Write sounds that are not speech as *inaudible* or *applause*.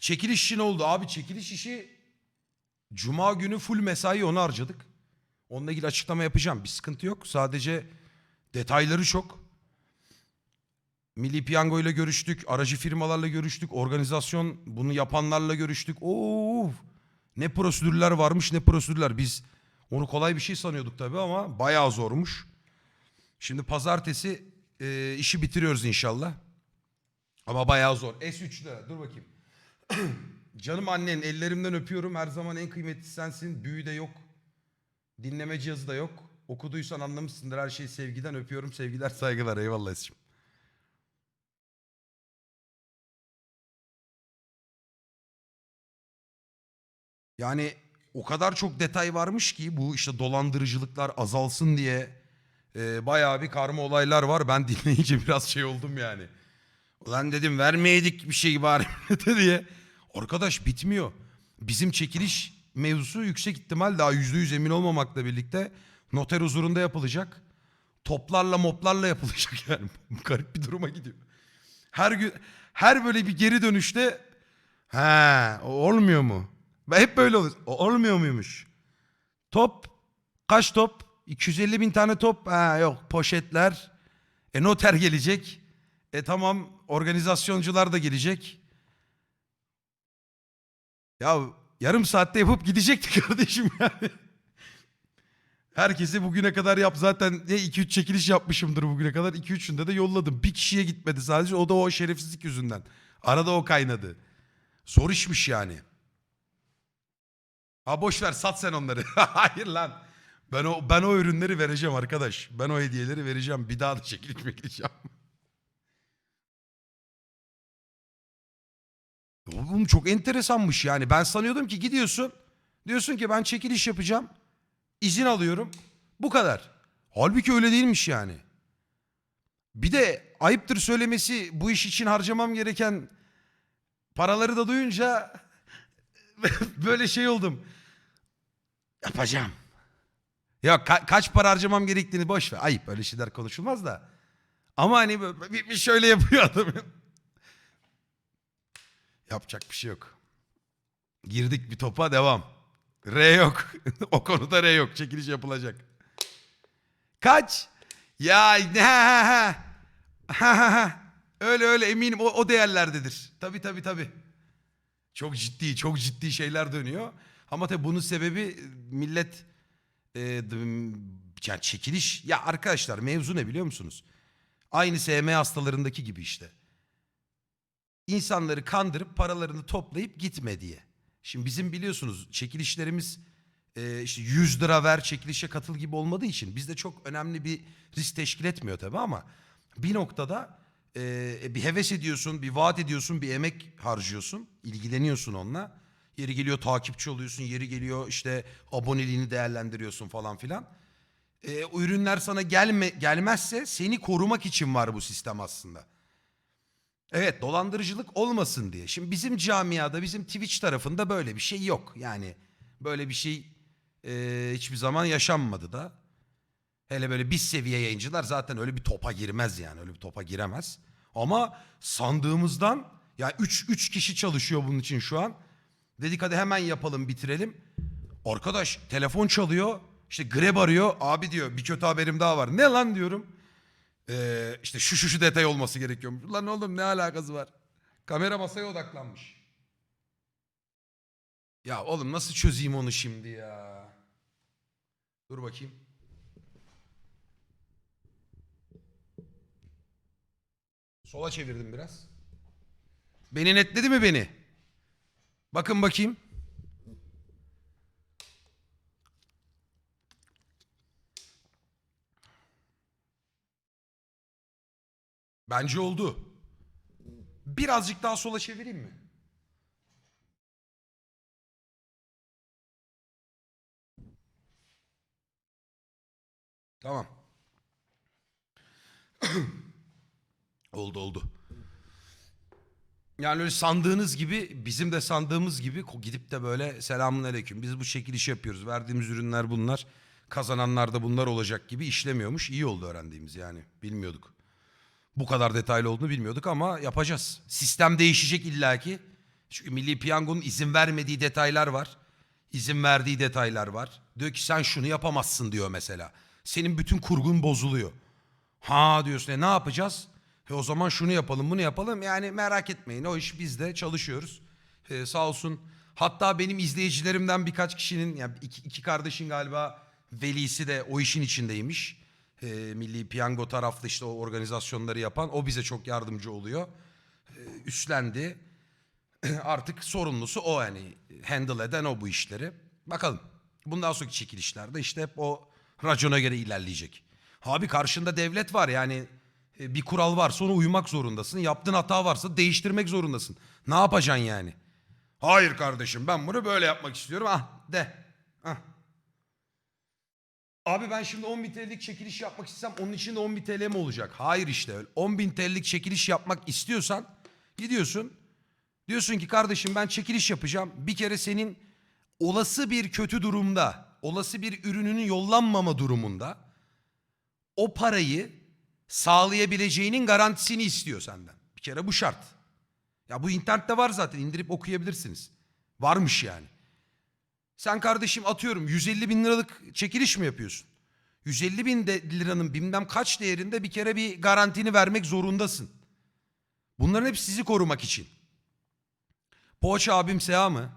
Çekiliş işi ne oldu? Abi çekiliş işi Cuma günü full mesai onu harcadık. Onunla ilgili açıklama yapacağım. Bir sıkıntı yok. Sadece detayları çok. Milli Piyango ile görüştük. Aracı firmalarla görüştük. Organizasyon bunu yapanlarla görüştük. Oo, ne prosedürler varmış ne prosedürler. Biz onu kolay bir şey sanıyorduk tabii ama bayağı zormuş. Şimdi pazartesi e, işi bitiriyoruz inşallah. Ama bayağı zor. S3'te dur bakayım. *clears throat* Canım annen ellerinden öpüyorum. Her zaman en kıymetli sensin. Büyü de yok. Dinleme cihazı da yok. Okuduysan anlamışsındır. Her şeyi sevgiden öpüyorum. Sevgiler saygılar. Eyvallah Esçim. Yani o kadar çok detay varmış ki bu işte dolandırıcılıklar azalsın diye e, bayağı bir karma olaylar var. Ben *laughs* dinleyince biraz şey oldum yani. Ulan dedim vermeydik bir şey bari *laughs* diye. Arkadaş bitmiyor. Bizim çekiliş mevzusu yüksek ihtimal daha yüzde yüz emin olmamakla birlikte noter huzurunda yapılacak. Toplarla moplarla yapılacak yani. *laughs* Garip bir duruma gidiyor. Her gün her böyle bir geri dönüşte o olmuyor mu? Hep böyle oluyor. O olmuyor muymuş? Top kaç top? 250 bin tane top. Ha yok poşetler. E noter gelecek. E tamam organizasyoncular da gelecek. Ya yarım saatte yapıp gidecekti *laughs* kardeşim yani. Herkese bugüne kadar yap zaten ne 2-3 çekiliş yapmışımdır bugüne kadar. 2-3'ünde de yolladım. Bir kişiye gitmedi sadece. O da o şerefsizlik yüzünden. Arada o kaynadı. Zor işmiş yani. Ha boş ver sat sen onları. *laughs* Hayır lan. Ben o ben o ürünleri vereceğim arkadaş. Ben o hediyeleri vereceğim. Bir daha da çekiliş *laughs* bekleyeceğim. Oğlum çok enteresanmış yani. Ben sanıyordum ki gidiyorsun. Diyorsun ki ben çekiliş yapacağım. izin alıyorum. Bu kadar. Halbuki öyle değilmiş yani. Bir de ayıptır söylemesi bu iş için harcamam gereken paraları da duyunca *laughs* böyle şey oldum. Yapacağım. Ya ka- kaç para harcamam gerektiğini boş ver. Ayıp öyle şeyler konuşulmaz da. Ama hani bir, bir şöyle yapıyor adam. Yapacak bir şey yok. Girdik bir topa devam. R yok. *laughs* o konuda R yok. Çekiliş yapılacak. Kaç? Ya ne? Ha, ha, ha. Öyle öyle eminim o, o değerlerdedir. Tabii tabii tabii. Çok ciddi, çok ciddi şeyler dönüyor. Ama tabii bunun sebebi millet e, yani çekiliş. Ya arkadaşlar mevzu ne biliyor musunuz? Aynı SM hastalarındaki gibi işte. İnsanları kandırıp paralarını toplayıp gitme diye. Şimdi bizim biliyorsunuz çekilişlerimiz e, işte 100 lira ver çekilişe katıl gibi olmadığı için bizde çok önemli bir risk teşkil etmiyor tabii ama bir noktada e, bir heves ediyorsun, bir vaat ediyorsun, bir emek harcıyorsun, ilgileniyorsun onunla. Yeri geliyor takipçi oluyorsun, yeri geliyor işte aboneliğini değerlendiriyorsun falan filan. E, ürünler sana gelme gelmezse seni korumak için var bu sistem aslında. Evet dolandırıcılık olmasın diye. Şimdi bizim camiada bizim Twitch tarafında böyle bir şey yok. Yani böyle bir şey e, hiçbir zaman yaşanmadı da. Hele böyle bir seviye yayıncılar zaten öyle bir topa girmez yani. Öyle bir topa giremez. Ama sandığımızdan ya 3 3 kişi çalışıyor bunun için şu an. Dedik hadi hemen yapalım bitirelim. Arkadaş telefon çalıyor. İşte Grab arıyor. Abi diyor bir kötü haberim daha var. Ne lan diyorum. Ee, işte şu şu şu detay olması gerekiyormuş. Lan oğlum ne alakası var? Kamera masaya odaklanmış. Ya oğlum nasıl çözeyim onu şimdi ya? Dur bakayım. Sola çevirdim biraz. Beni netledi mi beni? Bakın bakayım. Bence oldu. Birazcık daha sola çevireyim mi? Tamam. *clears throat* oldu oldu. Yani öyle sandığınız gibi bizim de sandığımız gibi gidip de böyle selamun aleyküm biz bu şekil iş yapıyoruz. Verdiğimiz ürünler bunlar. Kazananlar da bunlar olacak gibi işlemiyormuş. İyi oldu öğrendiğimiz yani. Bilmiyorduk. Bu kadar detaylı olduğunu bilmiyorduk ama yapacağız. Sistem değişecek illaki. Çünkü Milli Piyango'nun izin vermediği detaylar var. İzin verdiği detaylar var. Diyor ki sen şunu yapamazsın diyor mesela. Senin bütün kurgun bozuluyor. Ha diyorsun e ne yapacağız? E o zaman şunu yapalım bunu yapalım. Yani merak etmeyin o iş bizde çalışıyoruz. E, sağ olsun. Hatta benim izleyicilerimden birkaç kişinin yani iki, iki kardeşin galiba velisi de o işin içindeymiş. E, Milli Piyango taraflı işte o organizasyonları yapan o bize çok yardımcı oluyor. E, üstlendi. *clears throat* Artık sorumlusu o yani handle eden o bu işleri. Bakalım. Bundan sonraki çekilişlerde işte hep o racona göre ilerleyecek. Abi karşında devlet var yani e, bir kural varsa ona uymak zorundasın. Yaptığın hata varsa değiştirmek zorundasın. Ne yapacaksın yani? Hayır kardeşim ben bunu böyle yapmak istiyorum. Ah de. Ah. Abi ben şimdi 10 bin TL'lik çekiliş yapmak istesem onun için de 10 bin TL mi olacak? Hayır işte öyle. 10 bin TL'lik çekiliş yapmak istiyorsan gidiyorsun. Diyorsun ki kardeşim ben çekiliş yapacağım. Bir kere senin olası bir kötü durumda, olası bir ürününün yollanmama durumunda o parayı sağlayabileceğinin garantisini istiyor senden. Bir kere bu şart. Ya bu internette var zaten indirip okuyabilirsiniz. Varmış yani. Sen kardeşim atıyorum 150 bin liralık çekiliş mi yapıyorsun? 150 bin de liranın bilmem kaç değerinde bir kere bir garantini vermek zorundasın. Bunların hep sizi korumak için. Poğaça abim Seha mı?